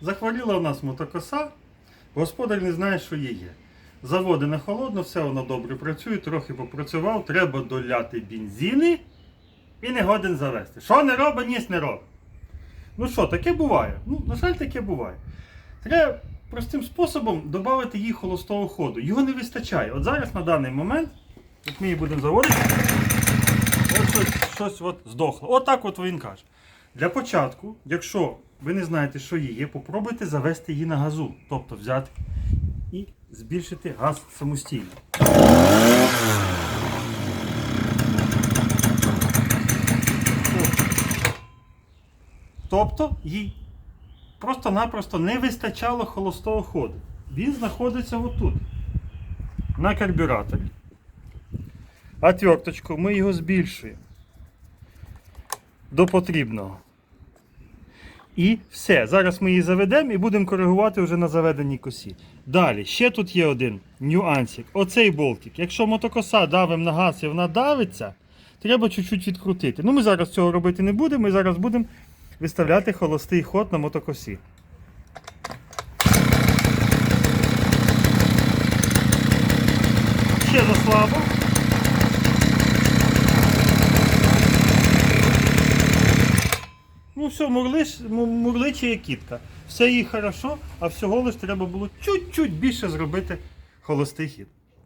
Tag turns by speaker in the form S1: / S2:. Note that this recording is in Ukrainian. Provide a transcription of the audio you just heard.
S1: Захворіла у нас мотокоса, господар не знає, що її є. Заводи на холодно, все воно добре працює, трохи попрацював, треба доляти бензини і не годен завести. Що не робить, ніс не робить. Ну що, таке буває. Ну, на жаль, таке буває. Треба простим способом додати їй холостого ходу. Його не вистачає. От зараз на даний момент, як ми її будемо заводити, от щось, щось от здохло. От от він каже. Для початку, якщо ви не знаєте, що її є, попробуйте завести її на газу. Тобто взяти і збільшити газ самостійно. Тобто їй просто-напросто не вистачало холостого ходу. Він знаходиться отут, на карбюраторі. Отверточку ми його збільшуємо до потрібного. І все. Зараз ми її заведемо і будемо коригувати вже на заведеній косі. Далі, ще тут є один нюансик. Оцей болтик. Якщо мотокоса давимо на газ і вона давиться, треба чуть-чуть відкрутити. Ну ми зараз цього робити не будемо, ми зараз будемо виставляти холостий ход на мотокосі. Ще заслабо. Ну все, мурлиш, му- мурличає кітка. Все їй хорошо, а всього лиш треба було чуть-чуть більше зробити холостий хід.